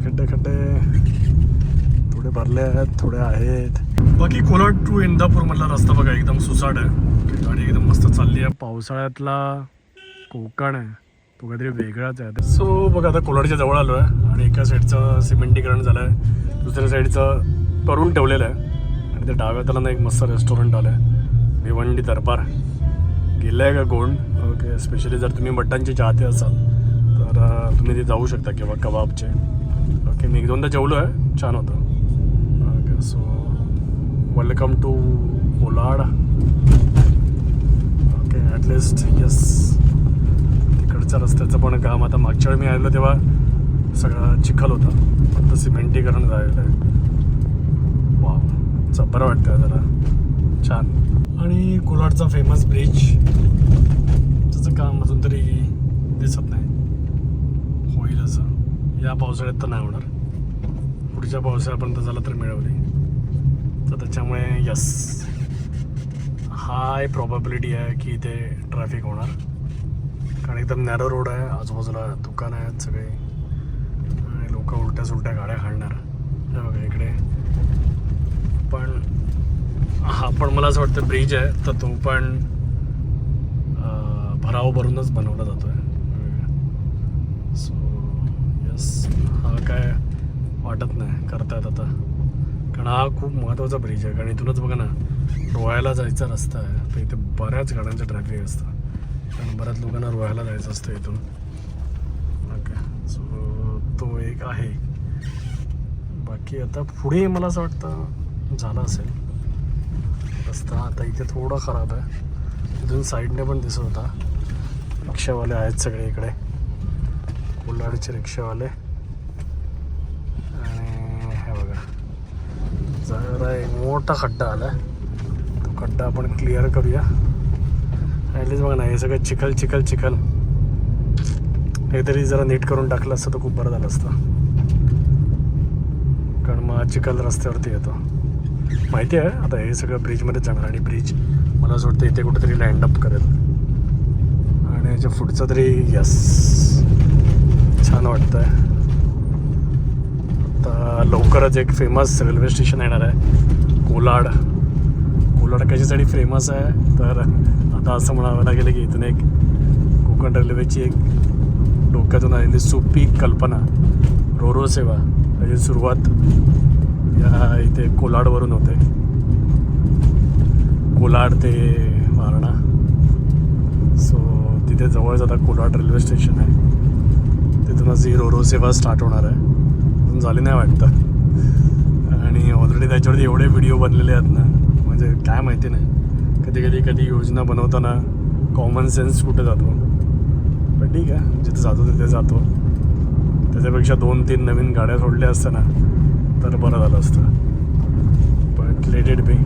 खड्डे खड्डे खड्डे. थोडे भरले आहेत थोडे आहेत. बाकी कोलाड टू इंदापूर मधला रस्ता बघा एकदम सुसाट आहे. गाडी एकदम मस्त चालली आहे. पावसाळ्यातला कोकण आहे. तो काहीतरी वेगळाच आहे. सो बघा आता कोलाडच्या जवळ आलो आहे आणि एका साईडचं सिमेंटीकरण झालं आहे दुसऱ्या साईडचं करून ठेवलेलं आहे. आणि ते डाव्या त्याला एक मस्त रेस्टॉरंट आलं आहे भिवंडी दरबार. गेलं आहे का गोंड ओके स्पेशली जर तुम्ही मटणचे चाहते असाल तर तुम्ही ते जाऊ शकता किंवा कबाबचे. ओके मी एक दोनदा जेवलो आहे छान होतं. Okay so welcome to Kolad okay at least yes तिकडच्या रस्त्याचं पण काम. आता मागच्या वेळी मी आलेलो तेव्हा सगळं चिखल होतं. फक्त सिमेंटीकरण झालेलं आहे. वा बरं वाटतं जरा. छान. आणि कोलाडचा फेमस ब्रिज त्याचं काम अजून तरी दिसत नाही. होईल असं या पावसाळ्यात तर नाही होणार. पुढच्या पावसाळ्यापर्यंत झालं तर मिळवली. तर त्याच्यामुळे यस हाय प्रॉबॅबिलिटी आहे की इथे ट्रॅफिक होणार. कारण एकदम नॅरो रोड आहे आजूबाजूला दुकानं आहेत सगळे. आणि लोक उलट्या सुलट्या गाड्या खाणार बघा इकडे. पण हा पण मला असं वाटतं ब्रिज आहे तर तो पण भराव भरूनच बनवला जातो आहे सो यस हा काय वाटत नाही करतायत आता. कारण हा खूप महत्त्वाचा ब्रिज आहे. कारण इथूनच बघा ना रोहायला जायचा रस्ता आहे. तर इथे बऱ्याच गाड्यांचं ट्रॅफिक असतं. कारण बऱ्याच लोकांना रोहायला जायचं असतं इथून. ओके सो तो एक आहे. बाकी आता पुढे मला असं वाटतं झालं असेल. रस्ता आता इथे थोडा खराब आहे. इथून साईडने पण दिसत होता. रिक्षावाले आहेत सगळे इकडे. कोल्हाडचे रिक्षावाले आणि हे बघा आता एक मोठा खड्डा आला आहे तो खड्डा आपण क्लिअर करूया. ॲटलीस्ट बघा ना हे सगळं चिखल चिखल चिखल. हे तरी जरा नीट करून टाकलं असतं तर खूप बरं झालं असतं. कारण मग चिखल रस्त्यावरती येतो. माहिती आहे आता हे सगळं ब्रिजमध्ये जाणार आणि ब्रिज मला असं वाटतं इथे कुठेतरी लँड अप करेल. आणि याच्या पुढचं तरी यस छान वाटतं आहे लवकरच एक फेमस रेल्वे स्टेशन येणार आहे. कोलाड. कोलाड कशासाठी फेमस आहे? तर आता असं म्हणावं लागेल की इथून एक कोकण रेल्वेची एक डोक्यातून आलेली सोपी कल्पना रोरो सेवा त्याची सुरुवात या इथे कोलाडवरून होते. कोलाड ते वारणा. सो तिथे जवळच आता कोलाड रेल्वे स्टेशन आहे. तिथूनच ही रोरो सेवा स्टार्ट होणार आहे. अजून झाले नाही वाटतं. आणि ऑलरेडी त्याच्यावरती एवढे व्हिडिओ बनलेले आहेत ना म्हणजे काय माहिती नाही. कधी कधी कधी योजना बनवताना कॉमन सेन्स कुठे जातो. पण ठीक आहे जिथे जातो तिथे जातो. त्याच्यापेक्षा दोन तीन नवीन गाड्या सोडल्या असत्या ना तर बरं झालं असतं. बट लेटेड बी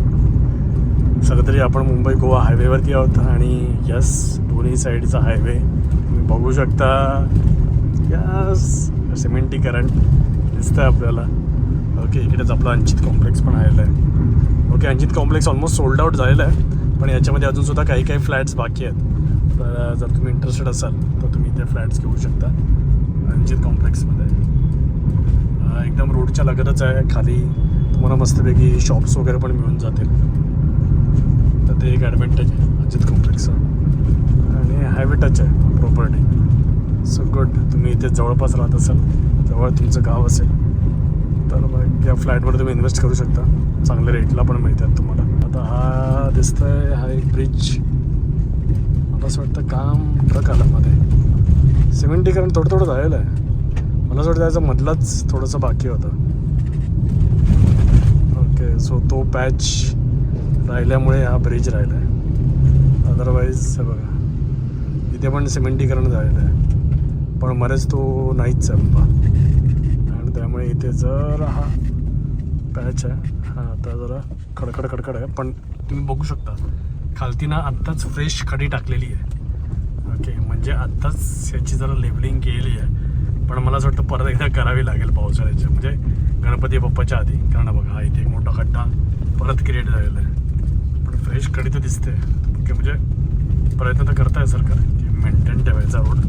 सगळं तरी आपण मुंबई गोवा हायवेवरती आहोत आणि यस दोन्ही साईडचा हायवे तुम्ही बघू शकता. यस सिमेंटीकरण. दिसतंय आपल्याला. ओके इकडेच आपलं अंचित कॉम्प्लेक्स पण आलेलं आहे. Okay Anchit complex almost sold out झालेलं आहे. पण याच्यामध्ये अजूनसुद्धा काही काही फ्लॅट्स बाकी आहेत. तर जर तुम्ही इंटरेस्टेड असाल तर तुम्ही ते फ्लॅट्स घेऊ शकता. अंचित कॉम्प्लेक्समध्ये एकदम रोडच्या लगतच आहे. खाली तुम्हाला मस्तपैकी शॉप्स वगैरे पण मिळून जातील. तर ते एक ॲडव्हान्टेज आहे अजित कॉम्प्लेक्सचं आणि हायवे टच आहे प्रॉपर्टी सो गुड तुम्ही इथे जवळपास राहत असाल. जवळ तुमचं गाव असेल. तर मग या फ्लॅटवर तुम्ही इन्व्हेस्ट करू शकता. चांगल्या रेटला पण मिळतात तुम्हाला. आता हा दिसतंय हा एक ब्रिज मला असं वाटतं काम ट्रक आला मध्ये सिमेंटीकरण थोडं थोडं झालेलं आहे. मला असं वाटतं त्याचं मधलाच थोडंसं बाकी होतं. ओके सो तो पॅच राहिल्यामुळे हा ब्रिज राहिला आहे अदरवाईज हे बघा. इथे पण सिमेंटीकरण झालेलं आहे. पण मरेच तो नाहीच आहे आणि त्यामुळे इथे जरा हा पॅच आहे. हा आता जरा खडखड खडखड आहे. पण तुम्ही बघू शकता खालती ना आत्ताच फ्रेश खडी टाकलेली आहे. ओके म्हणजे आत्ताच याची जरा लेबलिंग केलेली आहे. पण मला असं वाटतं परत एकदा करावी लागेल पावसाळ्याची. म्हणजे गणपती बाप्पाच्या आधी. कारण बघा हा इथे एक मोठा खड्डा परत क्रिएट झालेला आहे. पण फ्रेश खडी तर दिसते. ओके म्हणजे प्रयत्न तर करताय सरकार. की मेंटेन ठेवायचा रोड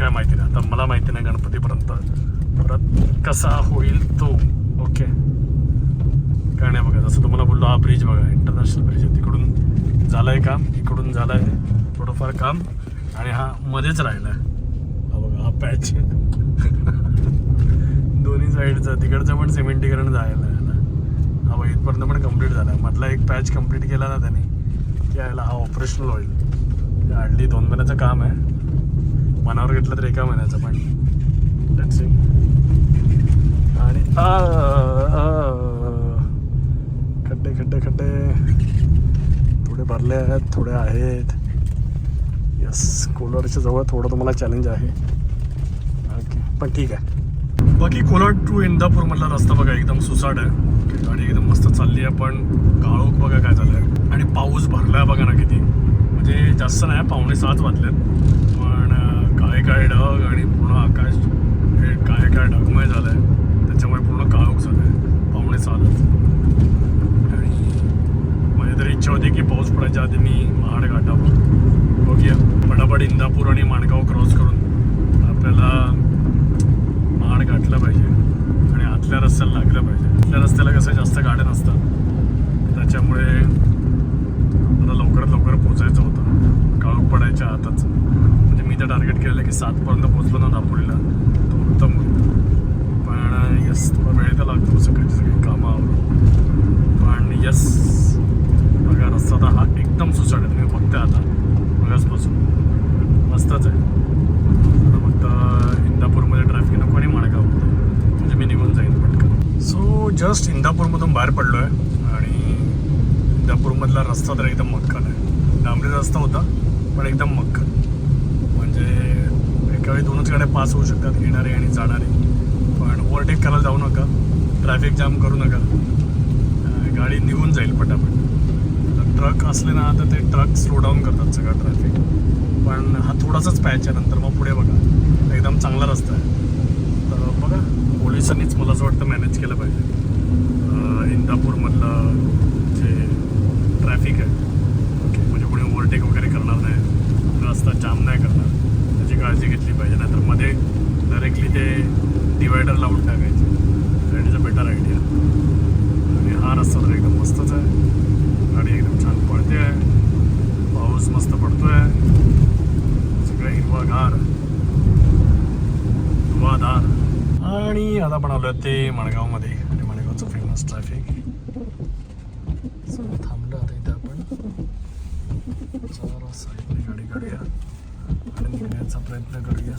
काय माहिती नाही. आता मला माहिती नाही गणपतीपर्यंत. परत कसा होईल तो. ओके काय नाही बघा. जसं तुम्हाला बोललो हा ब्रिज बघा. इंटरनॅशनल ब्रिज आहे. तिकडून झालंय काम. इकडून झालं आहे थोडंफार काम. आणि हा मध्येच राहिला आहे हा बघा हा पॅच दोन्ही साईडचा. तिकडचं पण सिमेंटीकरण झालेलं आहे ना. हा बघा इथपर्यंत पण कंप्लीट झाला मधला एक पॅच कंप्लीट केला ना त्याने की यायला हा ऑपरेशनल होईल. हार्डली दोन महिन्याचं काम आहे. मनावर घेतलं तर एका महिन्याचं पण. Let's आणि खड्डे खड्डे खड्डे. थोडे भरले आहेत थोडे आहेत. यस कोलवाडीच्या जवळ थोडं तुम्हाला चॅलेंज आहे. ओके पण ठीक आहे. बाकी कोलाड टू इंदापूर मधला रस्ता बघा एकदम सुसाट आहे. गाडी एकदम मस्त चालली आहे पण काळोख बघा काय झालंय. आणि पाऊस भरला आहे बघा ना किती. म्हणजे जास्त नाही पावणे सात वाजलेत. काय काय ढग आणि पूर्ण आकाश हे काय काय ढगमय झालं आहे त्याच्यामुळे पूर्ण काळोख आहे पाहुणे चालत. आणि माझी तरी इच्छा होती की पाऊस पडायच्या आधी मी महाड गाठावं बघूया. पटापट इंदापूर आणि माणगाव क्रॉस करून आपल्याला महाड गाठलं पाहिजे आणि आतल्या रस्त्याला लागलं पाहिजे. आतल्या रस्त्याला कसं जास्त गाड्या नसतात. त्याच्यामुळे मला लवकरात लवकर पोचायचं होतं. काळोख पडायच्या आतच. त्या टार्गेट केलेलं की सातपर्यंत पोचलो ना दापोलीला. तो उत्तम पण यस थोडा वेळ तर लागतो सगळी सगळी कामं पण यस बघा रस्ता आता हा एकदम सुसाट आहे तुम्ही बघता आता. बघाचपासून मस्तच आहे. आता फक्त इंदापूरमध्ये ट्रॅफिक नको आणि माणगाव. म्हणजे मी निघून जाईन पटकन. सो जस्ट इंदापूरमधून बाहेर पडलो आहे आणि इंदापूरमधला रस्ता तर एकदम मक्कल आहे. डांबरी रस्ता होता पण एकदम मक्कल. म्हणजे एका वेळी दोनच गाड्या पास होऊ शकतात येणारे आणि जाणारे. पण ओव्हरटेक करायला जाऊ नका. ट्रॅफिक जाम करू नका. गाडी निघून जाईल पटापट. तर ट्रक असले ना तर ते ट्रक स्लो डाऊन करतात सगळं ट्रॅफिक पण हा थोडासाच पॅच आहे नंतर मग पुढे बघा. एकदम चांगला रस्ता आहे. तर बघा पोलिसांनीच मला असं वाटतं मॅनेज केलं पाहिजे. इंदापूरमधलं जे ट्रॅफिक आहे ओके म्हणजे कोणी ओव्हरटेक वगैरे करणार नाही रस्ता जाम नाही करणार त्याची काळजी घेतली पाहिजे नाहीतरमध्ये डायरेक्टली ते डिवायडर लावून टाकायचे that is a better idea आणि हा रस्ता तर एकदम मस्तच आहे गाडी एकदम छान पळते आहे पाऊस मस्त पडतोय सगळं हिरवागार धुवाधार थांबलो ते मडगावमध्ये. आणि मडगावचं फेमस ट्रॅफिक So, थांबलो आता इथे आपण. साईडने गाडी काढूया. आणि निघण्याचा प्रयत्न करूया.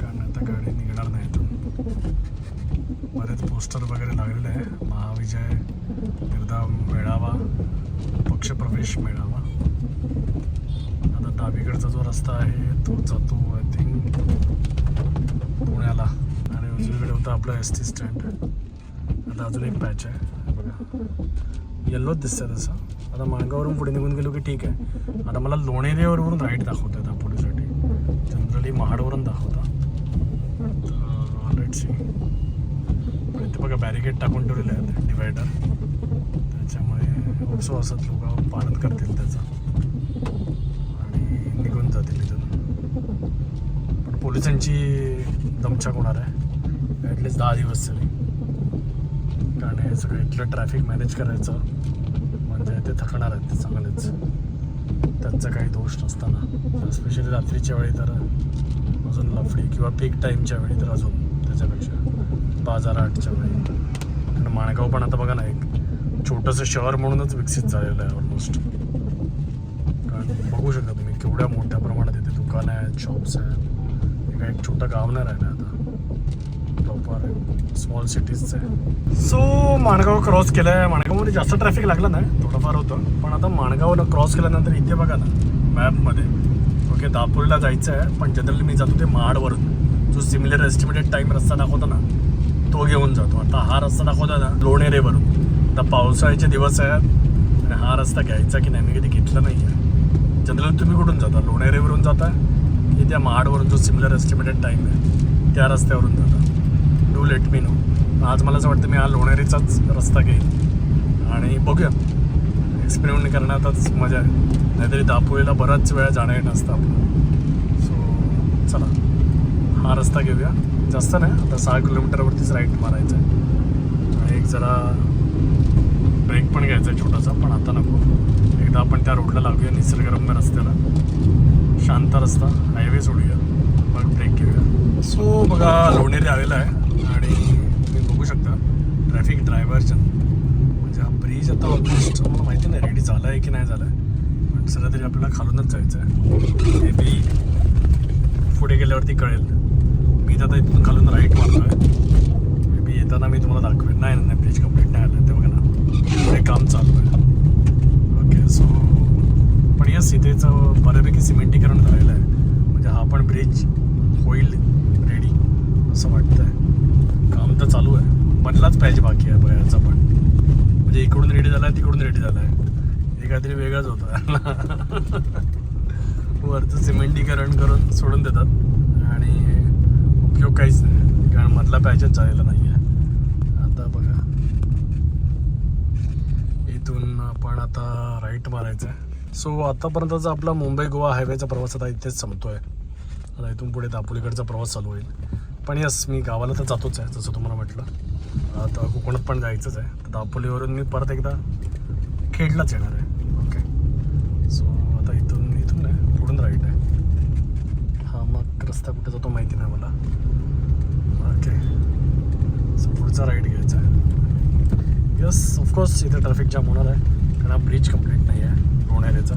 कारण आता गाडी निघणार नाही इथून. बरेच पोस्टर वगैरे लागलेले आहे. महाविजय निर्धा मेळावा पक्षप्रवेश मेळावा. आता डावीकडचा जो रस्ता आहे तो जातो आय थिंक पुण्याला. आणि उजवीकडे होतं आपला एस टी स्टँड आता अजून एक पॅच आहे. बघा. येल्लोच दिसतंय तसं. आता माणगावरून पुढे निघून गेलो की ठीक आहे. आता मला लोणेरेवरून राईट दाखवत आहेत पुढेसाठी जनरली महाडवरून दाखवता लेट सी पण इथे बघा बॅरिकेड टाकून ठेवलेले आहेत डिवायडर त्याच्यामुळे उत्सव असत लोक पालन करतील त्याचं. आणि निघून जातील इथून. पण पोलिसांची दमछाक होणार आहे. ॲटलिस्ट दहा दिवस तरी. कारण हे सगळं इथलं ट्रॅफिक मॅनेज करायचं म्हणजे ते थकणार आहेत ते चांगलेच. त्यांचा काही दोष नसताना. स्पेशली रात्रीच्या वेळी तर अजून लफडी किंवा पीक टाईमच्या वेळी तर अजून त्याच्यापेक्षा. बाजार आठच्या वेळी. कारण माणगाव पण आता बघा ना एक छोटंसं शहर म्हणूनच विकसित झालेलं आहे ऑलमोस्ट कारण बघू शकता तुम्ही केवढ्या मोठ्या प्रमाणात इथे दुकानं आहेत शॉप्स आहेत. काही एक छोटं गाव नाही राहिलं. आता स्मॉल सिटीजचं आहे सो माणगाव क्रॉस केलं आहे माणगावमध्ये जास्त ट्रॅफिक लागलं नाही. थोडंफार होतं. पण आता माणगावला क्रॉस केल्यानंतर इथे बघा ना मॅपमध्ये ओके दापोलीला जायचं आहे पण जनरली मी जातो ते महाडवरून जो सिमिलर एस्टिमेटेड टाईम रस्ता दाखवतो ना तो घेऊन जातो. आता हा रस्ता दाखवतो ना लोणेरेवरून. आता पावसाळ्याचे दिवस आहेत. आणि हा रस्ता घ्यायचा की नाही मी कधी घेतला नाही आहे जनरली तुम्ही कुठून जाता? लोणेरेवरून जाता? की त्या महाडवरून जो सिमिलर एस्टिमेटेड टाईम आहे त्या रस्त्यावरून जाता? डू लेट मी नो आज मला असं वाटतं मी हा लोणारीचाच रस्ता घेईन. आणि बघूया. एक्सपेरिमेंट करण्यातच मजा आहे. नाहीतरी दापोलीला बराच वेळा जाणं येणं असतं आपलं. चला. हा रस्ता घेऊया. जास्त नाही आता सहा किलोमीटरवरतीच राईट मारायचं आहे. आणि एक जरा ब्रेक पण घ्यायचा आहे छोटासा पण आता नको. एकदा आपण त्या रोडला लागूया निसर्गरम्य रस्त्याला. शांत रस्ता हायवे सोडूया मग ब्रेक घेऊया. सो बघा लोणेरी आलेला आहे आणि तुम्ही बघू शकता ट्रॅफिक म्हणजे हा ब्रिज आता ऑलमोस्ट मला माहिती नाही रेडी झाला आहे की नाही झाला आहे पण सगळं तरी आपल्याला खालूनच जायचं आहे मे बी पुढे गेल्यावरती कळेल. मी तर आता इथून खालून राईट मारलो आहे मे बी येताना मी तुम्हाला दाखवेन. नाही नाही ब्रिज कंप्लीट नाही आलं ते बघा ना. पुढे काम चालू आहे. ओके सो पण यस इथेचं बऱ्यापैकी सिमेंटीकरण झालेलं आहे. म्हणजे हा पण ब्रिज होईल रेडी असं वाटतं आहे काम तर चालू आहे. बनलाच पाहिजे बाकी आहे बऱ्याचा पण म्हणजे इकडून रेडी झाला आहे तिकडून रेडी झाला आहे. हे काहीतरी वेगळंच होतं. वरचं सिमेंटीकरण करून सोडून देतात. आणि उपयोग काहीच नाही. कारण मधला पॅचच झालेला नाही आहे आता बघा. इथून आपण आता राईट मारायचं आहे सो आतापर्यंतचा आपला मुंबई गोवा हायवेचा प्रवास आता इथेच संपतोय. आता इथून पुढे दापोलीकडचा प्रवास चालू होईल. पण यस मी गावाला तर जातोच आहे जसं तुम्हाला म्हटलं. आता कोकणात पण जायचंच आहे. तर दापोलीवरून मी परत एकदा खेडलाच येणार आहे. ओके सो आता इथून इथून नाही पुढून राईट आहे. हा मग रस्ता कुठे जातो माहिती नाही मला. ओके सो पुढचा राईट घ्यायचा आहे. यस ऑफकोर्स इथे ट्रॅफिक जाम होणार आहे. कारण हा ब्रिज कंप्लीट नाही आहे. लोणाऱ्याचा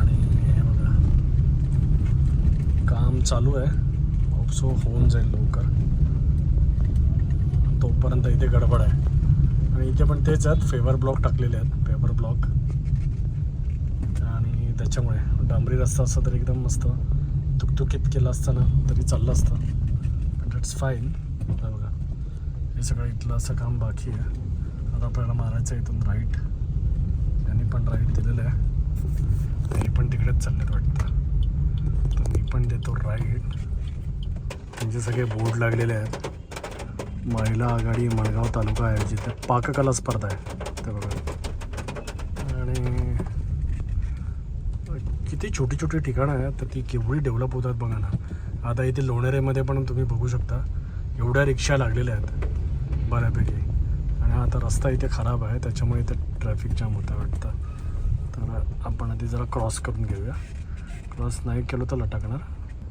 आणि हे बघा. काम चालू आहे. सो होऊन जाईल लवकर. तोपर्यंत इथे गडबड आहे. आणि इथे पण तेच आहेत फेवर ब्लॉक टाकलेले आहेत फेवर ब्लॉक आणि त्याच्यामुळे डांबरी रस्ता असता तर एकदम मस्त. तुकतुकीत केला असताना तरी चाललं असतं. पण दॅट्स फाईन बघा. हे सगळं इथलं असं काम बाकी आहे. आता आपल्याला मारायचं आहे इथून राईट यांनी पण राईट दिलेलं आहे. तरी पण तिकडेच चाललेत वाटतं. तर मी पण देतो राईट त्यांचे सगळे बोर्ड लागलेले आहेत. महिला आघाडी मडगाव तालुका आहे. जिथे पाककला स्पर्धा आहे. ते बघा. आणि किती छोटी छोटी ठिकाणं आहेत तर ती केवढी डेव्हलप होतात बघा ना. आता इथे लोणेरेमध्ये पण तुम्ही बघू शकता. एवढ्या रिक्षा लागलेल्या आहेत बऱ्यापैकी. आणि हा आता रस्ता इथे खराब आहे त्याच्यामुळे इथे ट्रॅफिक जाम होतं वाटतं. तर आपण आधी जरा क्रॉस करून घेऊया. क्रॉस नाही केलं तर लटकणार.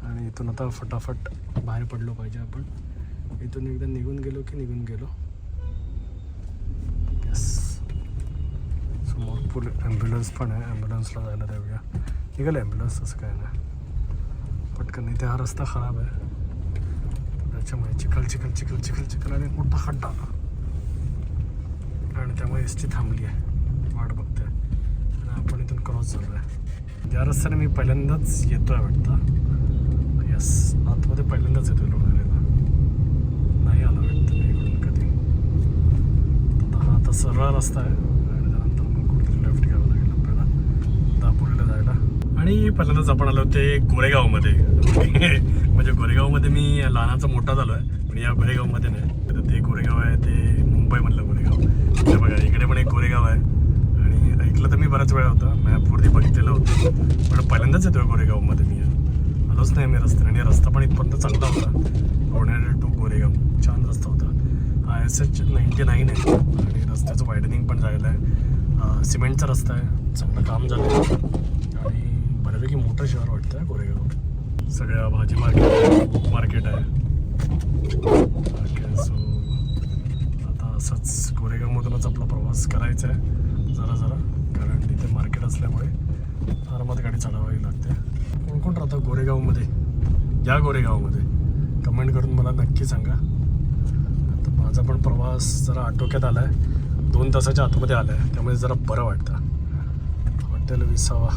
आणि इथून आता फटाफट बाहेर पडलो पाहिजे आपण. इथून एकदा निघून गेलो की निघून गेलो. येस समोर फुल ॲम्ब्युलन्स पण आहे. ॲम्ब्युलन्सला जायला देऊया. निघालं ॲम्ब्युलन्स असं काय नाही. पटकन इथे हा रस्ता खराब आहे. त्याच्यामुळे चिखल चिखल चिखल चिखल चिखल आणि मोठा खड्डा आणि त्यामुळे एस टी थांबली आहे. वाट बघते आणि आपण इथून क्रॉस झालो आहे ज्या रस्त्याने मी पहिल्यांदाच येतो आहे वाटतं. येस आतमध्ये पहिल्यांदाच येतो लोक नाही आला वाटतं मी इकडून कधी आता हा आता सरळ रस्ता आहे. आणि त्यानंतर मग कुठेतरी लेफ्ट घ्यावं लागेल आपल्याला. दापोलीला जायला. आणि पहिल्यांदाच आपण आलो ते गोरेगावमध्ये. म्हणजे गोरेगावमध्ये मी लहानाचा मोठा झालो आहे पण या गोरेगावमध्ये नाही. तर ते गोरेगाव आहे ते मुंबईमधलं गोरेगाव. ते बघा इकडे पण एक गोरेगाव आहे. आणि ऐकलं तर मी बऱ्याच वेळा होता. मॅपवरती बघितलेलं होतं. पण पहिल्यांदाच येतो गोरेगावमध्ये मी. आलोच नाही मी रस्त्याने. आणि रस्ता पण इथपर्यंत चांगला होता. लोणारे टू गोरेगाव. छान रस्ता होता. I S H ninety nine आहे. आणि रस्त्याचं वायडनिंग पण झालेलं आहे. सिमेंटचा रस्ता आहे. चांगलं काम झालं आहे आणि बऱ्यापैकी मोठं शहर वाटतं आहे गोरेगाव सगळ्या भाजी मार्केट बुक मार्केट आहे सो आता असंच गोरेगावमधूनच आपला प्रवास करायचा आहे. जरा जरा. कारण तिथे मार्केट असल्यामुळे आरामात गाडी चालवावी लागते. कोण कोण राहतं गोरेगावमध्ये या गोरेगावमध्ये कमेंट करून मला नक्की सांगा. माझा पण प्रवास जरा आटोक्यात आला आहे दोन तासाच्या आतमध्ये आला आहे त्यामुळे जरा बरं वाटतं. हॉटेल विसावा.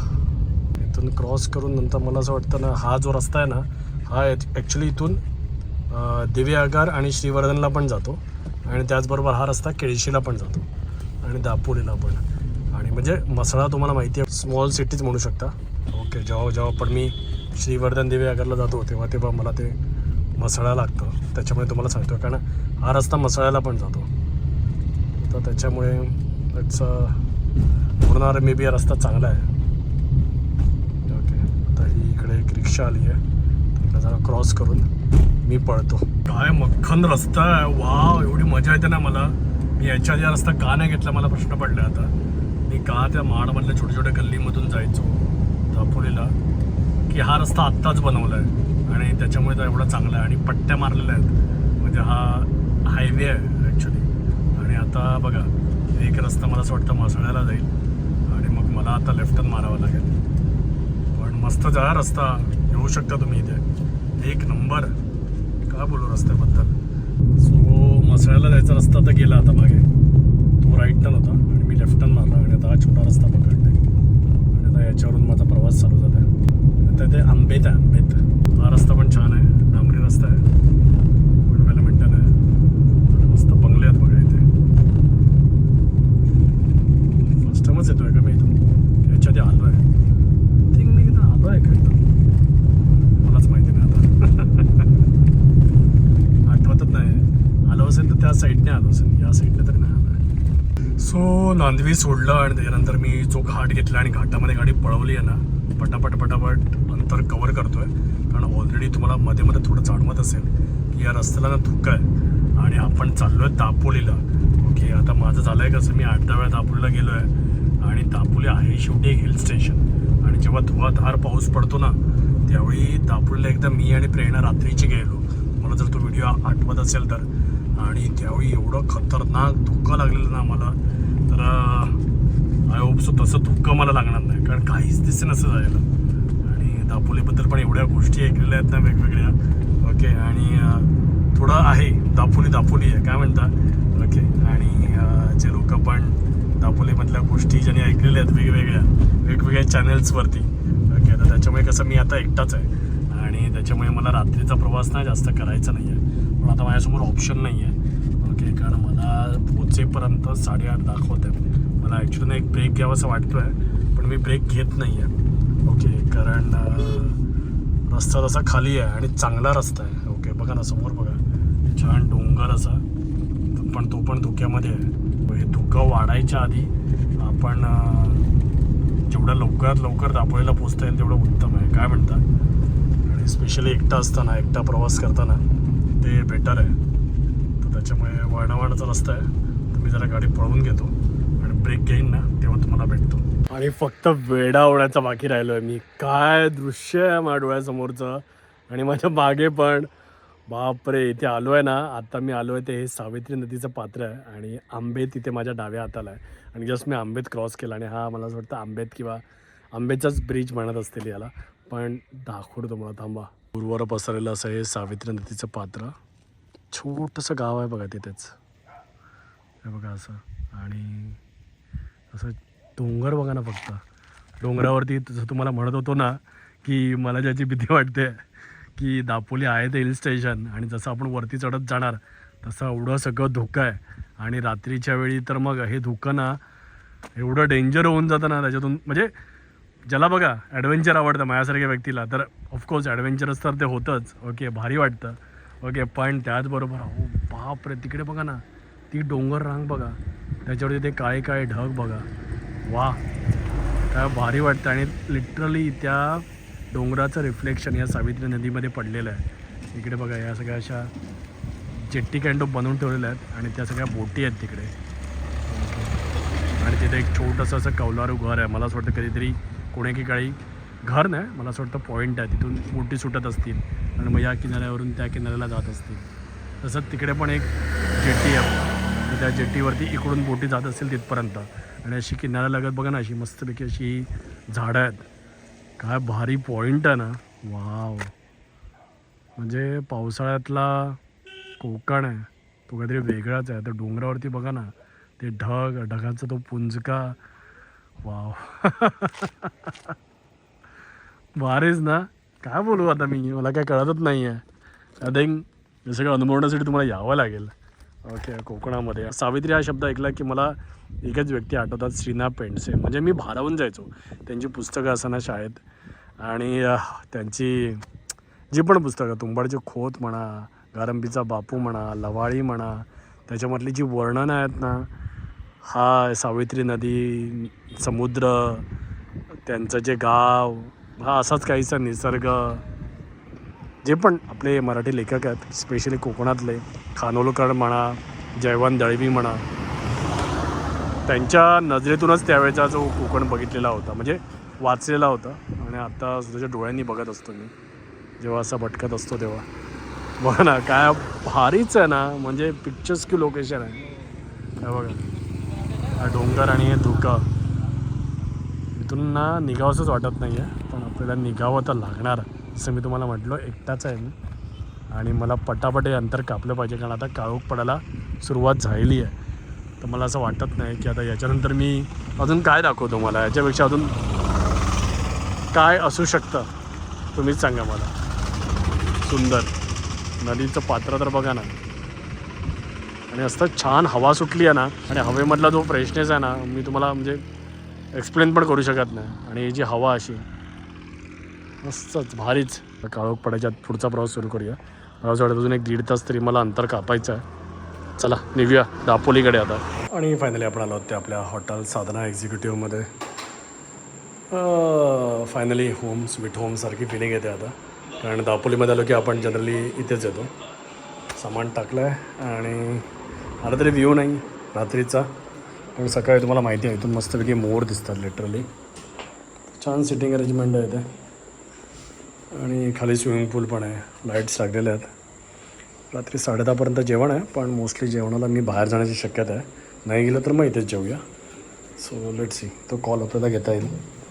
इथून क्रॉस करून नंतर मला असं वाटतं ना हा जो रस्ता आहे ना हा ॲक्च्युली इथून अं, दिवे आगार आणि श्रीवर्धनला पण जातो. आणि त्याचबरोबर हा रस्ता केळशीला पण जातो. आणि दापोलीला पण. आणि म्हणजे मसळा तुम्हाला माहिती आहे स्मॉल सिटीज म्हणू शकता. ओके जेव्हा जेव्हा पण मी श्रीवर्धन देवी आगारला जातो तेव्हा तेव्हा मला ते मसळा लागतं. त्याच्यामुळे तुम्हाला सांगतो कारण हा रस्ता मसळ्याला पण जातो. तर त्याच्यामुळे इट्स म्हणून मे बी हा रस्ता चांगला आहे. ओके आता ही इकडे एक रिक्षा आली आहे. तिकडे जरा क्रॉस करून मी पळतो. काय मक्खन रस्ता आहे. वा एवढी मजा येते ना मला. मी याच्या आधी रस्ता का नाही घेतला? मला प्रश्न पडला आता. मी का त्या माडमधल्या छोट्या छोट्या गल्लीमधून जायचो? दापोलीला. की हा रस्ता आत्ताच बनवला आहे आणि त्याच्यामुळे तो एवढा चांगला आहे. आणि पट्ट्या मारलेल्या आहेत. म्हणजे हा हायवे आहे ॲक्च्युली आणि आता बघा एक रस्ता मला असं वाटतं मासळ्याला जाईल. आणि मग मला आता लेफ्टन मारावं लागेल. पण मस्त जा रस्ता. येऊ शकता तुम्ही इथे. एक नंबर. का बोलू रस्त्याबद्दल? सो मसळ्याला जायचा रस्ता तर गेला आता मागे. तो राईट टर्न होता. आणि मी लेफ्ट टर्न मारला. आणि आता हा छोटा रस्ता पकडला आणि आता याच्यावरून माझा प्रवास चालू झाला आहे आता ते आंबेत आहे. आंबेत. हा रस्ता पण छान आहे. डांबरी रस्ता आहे. पडवायला मिनटं आहे मस्त बंगले आहेत बघा इथे फर्स्ट टाइमच येतोय का मी इथून? याच्या आधी आलो आहे थिंक मी इथं आलो आहे का इथं मलाच माहिती नाही आता. आठवतच नाही. आलो असेल तर त्या साईडने आलो असेल. या साईडने तरी नाही आलो सो नांदवी सोडलं आणि त्याच्यानंतर मी जो घाट घेतला आणि घाटामध्ये गाडी पळवली आहे ना पटापट पटापट अंतर कवर करतोय. कारण ऑलरेडी तुम्हाला मध्ये मध्ये थोडं जाणवत असेल की या रस्त्याला ना धुकं आहे. आणि आपण चाललो आहे दापोलीला ओके आता माझं झालं आहे कसं मी आठ दहा वेळा दापोलीला गेलो आहे आणि दापोली आहे शेवटी एक हिल स्टेशन आणि जेव्हा धुवाधार पाऊस पडतो ना त्यावेळी दापोलीला एकदा मी आणि प्रेरणा रात्रीची गेलो मला जर तो व्हिडिओ आठवत असेल तर. आणि त्यावेळी एवढं खतरनाक धुकं लागलेलं ना आम्हाला. तर आय होप सो तसं धुकं मला लागणार नाही कारण काहीच दिसे नसं जायला. आणि दापोलीबद्दल पण एवढ्या गोष्टी ऐकलेल्या आहेत ना वेगवेगळ्या. ओके आणि थोडं आहे दापोली दापोली आहे काय म्हणता? ओके आणि जे लोक पण दापोलीमधल्या गोष्टी ज्यांनी ऐकलेल्या आहेत वेगवेगळ्या वेगवेगळ्या चॅनल्सवरती ओके तर त्याच्यामुळे कसं मी आता एकटाच आहे. आणि त्याच्यामुळे मला रात्रीचा प्रवास नाही जास्त करायचा नाही आहे पण आता माझ्यासमोर ऑप्शन नाही आहे ओके कारण मला पोचेपर्यंत साडेआठ दाखवत आहे मला ॲक्च्युली एक ब्रेक घ्यावासा वाटतो आहे पण मी ब्रेक घेत नाही आहे ओके कारण रस्ता तसा खाली आहे आणि चांगला रस्ता आहे. ओके बघा ना समोर बघा. छान डोंगर असा पण तो पण धुक्यामध्ये आहे. हे धुकं वाढायच्या आधी आपण जेवढ्या लवकरात लवकर दापोळीला पोचता येईल तेवढं उत्तम आहे. काय म्हणता? आणि स्पेशली एकटा असताना एकटा प्रवास करताना ते बेटर आहे. तर त्याच्यामुळे वळणावळणाचा रस्ता आहे. तर मी जरा गाडी पळवून घेतो. ब्रेक घेईन ना तेव्हा तुम्हाला भेटतो. आणि फक्त वेडा ओढायचा बाकी राहिलो आहे मी. काय दृश्य आहे माझ्या डोळ्यासमोरचं. आणि माझ्या मागे पण बापरे इथे आलो आहे ना आता मी आलो आहे ते हे सावित्री नदीचं पात्र आहे. आणि आंबे तिथे माझ्या डाव्या हाताला आहे. आणि जस्ट मी आंबेत क्रॉस केला आणि हा मला असं वाटतं आंबेत किंवा आंबेचाच ब्रिज म्हणत असतील याला. पण दाखवतो तुम्हाला थांबा. पूर्वर पसरलेलं असं हे सावित्री नदीचं पात्र. छोटंसं गाव आहे बघा तिथेच. हे बघा असं. आणि असं डोंगर बघा ना फक्त. डोंगरावरती जसं तुम्हाला म्हणत होतो ना की मला ज्याची भीती वाटते की दापोली आहे ते हिल स्टेशन आणि जसं आपण वरती चढत जाणार तसं एवढं सगळं धोकं आहे. आणि रात्रीच्या वेळी तर मग हे धोकं ना एवढं डेंजर होऊन जातं ना त्याच्यातून. म्हणजे ज्याला बघा ॲडव्हेंचर आवडतं माझ्यासारख्या व्यक्तीला तर ऑफकोर्स ॲडव्हेंचरस तर ते होतंच. ओके भारी वाटतं. ओके पण त्याचबरोबर हो बाप रे तिकडे बघा ना. ती डोंगर रांग बघा. त्याच्यावरती ते काळे काळे ढग बघा. वा. काय भारी वाटतं आणि लिटरली त्या डोंगराचं रिफ्लेक्शन या सावित्री नदीमध्ये पडलेलं आहे. इकडे बघा या सगळ्या अशा जेट्टी कॅन्डो बनवून ठेवलेल्या आहेत आणि त्या सगळ्या बोटी आहेत तिकडे. आणि तिथे एक छोटंसं असं कौलारू घर आहे. मला असं वाटतं कधीतरी कोणी की काळी घर नाही मला असं वाटतं पॉईंट आहे. तिथून बोटी सुटत असतील आणि मग या किनाऱ्यावरून त्या किनाऱ्याला जात असतील. तसंच तिकडे पण एक जेट्टी आहे. त्या जेट्टीवरती इकडून बोटी जात असतील तिथपर्यंत. आणि अशी किनाऱ्यालगत बघा ना अशी मस्तपैकी अशी झाडं आहेत. काय भारी पॉईंट आहे ना. वाव. म्हणजे पावसाळ्यातला कोकण आहे. तो काहीतरी वेगळाच आहे. तर डोंगरावरती बघा ना ते ढग ढगाचा तो पुंजका. वाव. भारीच ना. काय बोलू आता मी? मला काय कळतच नाही आहे आय थिंक हे सगळं अनुभवण्यासाठी तुम्हाला यावं लागेल. ओके कोकणामध्ये. सावित्री हा शब्द ऐकला की मला एकच व्यक्ती आठवतात श्रीना पेंडसे. म्हणजे मी भारावून जायचो. त्यांची पुस्तकं असताना शाळेत. आणि त्यांची जी पण पुस्तकं तुंबाडचे खोत म्हणा गारंबीचा बापू म्हणा लवाळी म्हणा त्याच्यामधली जी वर्णनं आहेत ना हा सावित्री नदी समुद्र त्यांचं जे गाव हा असाच काहीसा निसर्ग जे पण आपले मराठी लेखक आहेत स्पेशली कोकणातले खानोलकर म्हणा जयवान दळवी म्हणा त्यांच्या नजरेतूनच त्यावेळेचा जो कोकण बघितलेला होता म्हणजे वाचलेला होता. आणि आता स्वतःच्या डोळ्यांनी बघत असतो मी. जेव्हा असा भटकत असतो तेव्हा. बघा ना काय भारीच आहे ना म्हणजे पिक्चर्स की लोकेशन आहे. काय बघा. डोंगर आणि हे धुका. इथून ना निघावंसंच वाटत नाही आहे पण आपल्याला निघावं तर लागणार. असं मी तुम्हाला म्हटलं एकटाच आहे मी. आणि मला पटापट हे अंतर कापलं पाहिजे कारण आता काळोख पडायला सुरुवात झालेली आहे. तर मला असं वाटत नाही की आता याच्यानंतर मी अजून काय दाखवतो मला याच्यापेक्षा अजून काय असू शकतं? तुम्हीच सांगा मला. सुंदर. नदीचं पात्र तर बघा ना. आणि असतं छान हवा सुटली आहे ना आणि हवेमधला जो फ्रेशनेस आहे ना मी तुम्हाला म्हणजे एक्सप्लेन पण करू शकत नाही. आणि ही जी हवा अशी मस्तच भारीच. काळोख पडायच्या पुढचा प्रवास सुरू करूया. मला असं वाटतं अजून एक दीड तास तरी मला अंतर कापायचं आहे. चला निघूया. दापोलीकडे आता. आणि फायनली आपण आलो होते आपल्या हॉटेल साधना एक्झिक्युटिव्हमध्ये फायनली होम स्वीट होमसारखी फिलिंग येते आता. कारण दापोलीमध्ये आलो की आपण जनरली इथेच येतो. सामान टाकलं आहे आणि आता तरी व्ह्यू नाही रात्रीचा. पण सकाळी तुम्हाला माहिती आहे इथून मस्तपैकी मोर दिसतात लिटरली छान सिटिंग अरेंजमेंट आहे इथे. आणि खाली स्विमिंग पूल पण आहे. लाईट्स लागलेल्या आहेत. रात्री साडेदहापर्यंत जेवण आहे पण मोस्टली जेवणाला मी बाहेर जाण्याची शक्यता आहे. नाही गेलं तर मग इथेच जेवूया. सो लेट सी तो कॉल आपल्याला घेता येईल.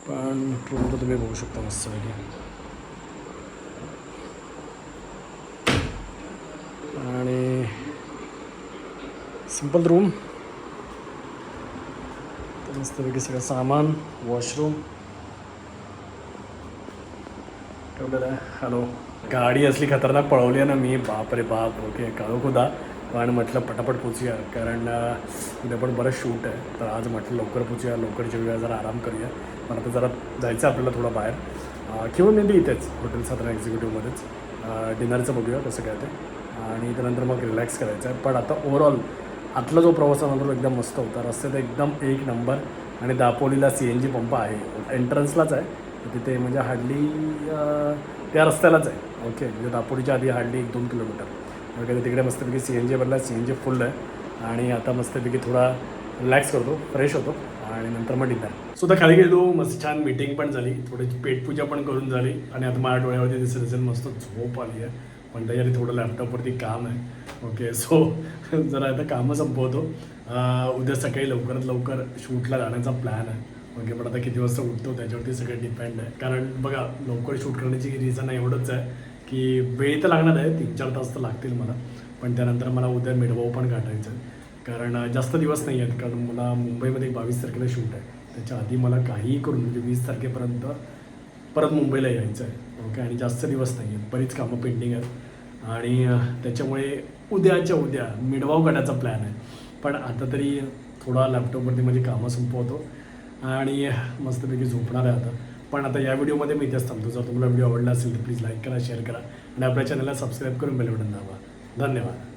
पण रूम तर तुम्ही बघू शकता मस्तपैकी आणि सिंपल रूम तर मस्तपैकी सगळं सामान वॉशरूम ठेवलेलं आहे हॅलो. गाडी असली खतरनाक पळवली आहे ना मी बाप रे बाप. ओके काळोख खुदा. पण म्हटलं पटापट पोचूया कारण उद्या पण बरंच शूट आहे. तर आज म्हटलं लवकर पोचूया लवकर जेवूया जरा आराम करूया. पण आता जरा जायचं आहे आपल्याला थोडं बाहेर. किंवा मे बी इथेच हॉटेल सातारा एक्झिक्युटिव्हमध्येच डिनरचं बघूया कसं काय ते. आणि त्यानंतर मग रिलॅक्स करायचं आहे. पण आता ओवरऑल आतला जो प्रवास आहे तो एकदम मस्त होता. रस्त्यात एकदम एक नंबर आणि दापोलीला सी एन जी पंप आहे. एंट्रन्सलाच आहे. तिथे म्हणजे हार्डली त्या रस्त्यालाच आहे. ओके म्हणजे दापोडीच्या आधी हार्डली एक दोन किलोमीटर. वगैरे तिकडे मस्तपैकी सी एन जी बनला सी एन जी फुल आहे. आणि आता मस्तपैकी थोडा रिलॅक्स करतो फ्रेश होतो आणि नंतर मग डिनर सुद्धा खाली गेलो मस्त छान मीटिंग पण झाली. थोडीशी पेटपूजा पण करून झाली. आणि आता माझ्या डोळ्यावरती दिसत दिसेल मस्त झोप आली आहे. पण त्याच्यात थोडं लॅपटॉपवरती काम आहे. ओके सो जरा आता कामं संपवतो. उद्या सकाळी लवकरात लवकर शूटला जाण्याचा प्लॅन आहे. ओके पण आता किती वाजता उठतो त्याच्यावरती सगळं डिपेंड आहे. कारण बघा लवकर शूट करण्याची रिझन एवढंच आहे की वेळ तर लागणार आहे तीन चार तास तर लागतील मला. पण त्यानंतर मला उद्या मिडवाऊ पण काढायचं आहे. कारण जास्त दिवस नाही आहेत कारण मला मुंबईमध्ये बावीस तारखेला शूट आहे. त्याच्या आधी मला काहीही करून म्हणजे वीस तारखेपर्यंत परत मुंबईला यायचं आहे. ओके आणि जास्त दिवस नाही आहेत बरीच कामं पेंडिंग आहेत. आणि त्याच्यामुळे उद्याच्या उद्या मिडवाव काढायचा प्लॅन आहे. पण आता तरी थोडा लॅपटॉपवरती माझी कामं संपवतो. आणि मस्तपैकी झोपणार आहे आता. पण आता या व्हिडिओमध्ये मी इथेच थांबतो. जर तुम्हाला व्हिडिओ आवडला असेल तर प्लीज लाईक करा शेअर करा आणि आपल्या चॅनलला सबस्क्राईब करून बेल बटन दाबा. धन्यवाद.